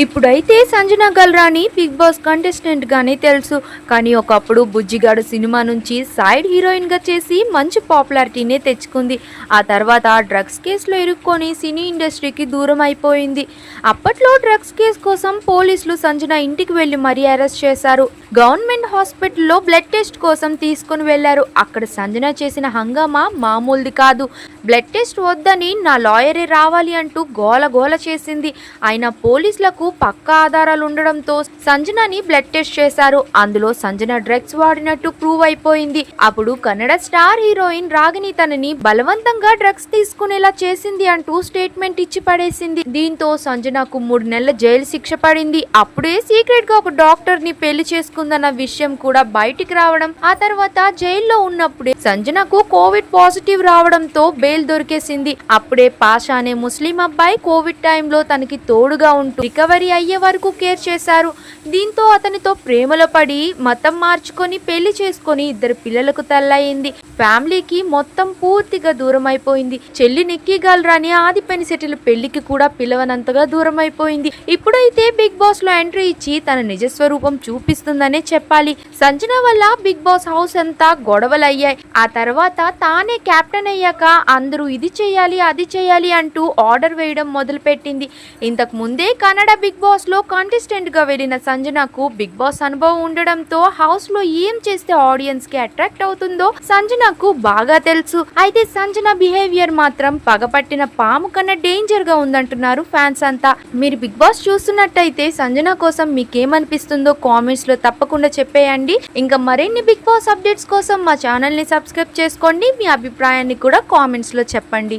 ఇప్పుడైతే Sanjana Galrani Bigg Boss contestant గానే తెలుసు. కానీ ఒకప్పుడు బుజ్జిగాడు సినిమా నుంచి సైడ్ హీరోయిన్గా చేసి మంచి పాపులారిటీనే తెచ్చుకుంది. ఆ తర్వాత డ్రగ్స్ కేసులో ఇరుక్కొని సినీ ఇండస్ట్రీకి దూరం అయిపోయింది. అప్పట్లో డ్రగ్స్ కేసు కోసం పోలీసులు సంజన ఇంటికి వెళ్ళి మరీ అరెస్ట్ చేశారు. గవర్నమెంట్ హాస్పిటల్లో బ్లడ్ టెస్ట్ కోసం తీసుకుని వెళ్ళారు అక్కడ సంజన చేసిన హంగామా మామూలుది కాదు. బ్లడ్ టెస్ట్ వద్దని నా లాయరే రావాలి అంటూ గోల గోల చేసింది. ఆయన పోలీసులకు పక్కా ఆధారాలు ఉండడంతో సంజనని బ్లడ్ టెస్ట్ చేశారు. అందులో సంజన డ్రగ్స్ వాడినట్టు ప్రూవ్ అయిపోయింది. అప్పుడు కన్నడ స్టార్ హీరోయిన్ రాగిని తనని బలవంతంగా డ్రగ్స్ తీసుకునేలా చేసింది అంటూ స్టేట్మెంట్ ఇచ్చి పడేసింది. దీంతో సంజనకు మూడు నెలల జైలు శిక్ష పడింది. అప్పుడే సీక్రెట్గా ఒక డాక్టర్ని పెళ్ళి చేసుకుందన్న విషయం కూడా బయటికి రావడం ఆ తర్వాత జైల్లో ఉన్నప్పుడే సంజనకు కోవిడ్ పాజిటివ్ రావడంతో బెయిల్ దొరికేసింది. అప్పుడే పాషా అనే ముస్లిం అబ్బాయి కోవిడ్ టైంలో తనకి తోడుగా ఉంటూ రికవరీ అయ్యే వరకు కేర్ చేశారు. దీంతో అతనితో ప్రేమలో పడి మతం మార్చుకొని పెళ్ళి చేసుకొని ఇద్దరు పిల్లలకు తల్లయింది. ఫ్యామిలీకి మొత్తం పూర్తిగా దూరం అయిపోయింది చెల్లి నిక్కీ గల్రాని ఆది పెనిసెటిల పెళ్ళికి కూడా పిలవనంతగా దూరం అయిపోయింది ఇప్పుడైతే బిగ్ బాస్లో ఎంట్రీ ఇచ్చి తన నిజ స్వరూపం చూపిస్తుందనే చెప్పాలి. సంజన వల్ల బిగ్ బాస్ హౌస్ అంతా గొడవలు అయ్యాయి ఆ తర్వాత తానే కెప్టెన్ అయ్యాక అందరూ ఇది చేయాలి అది చేయాలి అంటూ ఆర్డర్ వేయడం మొదలుపెట్టింది. ఇంతకు ముందే కన్నడ బిగ్ బాస్లో కాంటెస్టెంట్గా వెళ్ళిన సంజనకు బిగ్ బాస్ అనుభవం ఉండడంతో హౌస్లో ఏం చేస్తే ఆడియన్స్కి అట్రాక్ట్ అవుతుందో సంజనకు బాగా తెలుసు. అయితే సంజన బిహేవియర్ మాత్రం పగపట్టిన పాము కన్నా డేంజర్గా ఉందంటున్నారు ఫ్యాన్స్ అంతా. మీరు బిగ్ బాస్ చూస్తున్నట్టయితే సంజన కోసం మీకేమనిపిస్తుందో కామెంట్స్లో తప్పకుండా చెప్పేయండి. ఇంకా మరిన్ని బిగ్ బాస్ అప్డేట్స్ కోసం మా ఛానల్ని సబ్స్క్రైబ్ చేసుకోండి. మీ అభిప్రాయాన్ని కూడా కామెంట్స్లో చెప్పండి.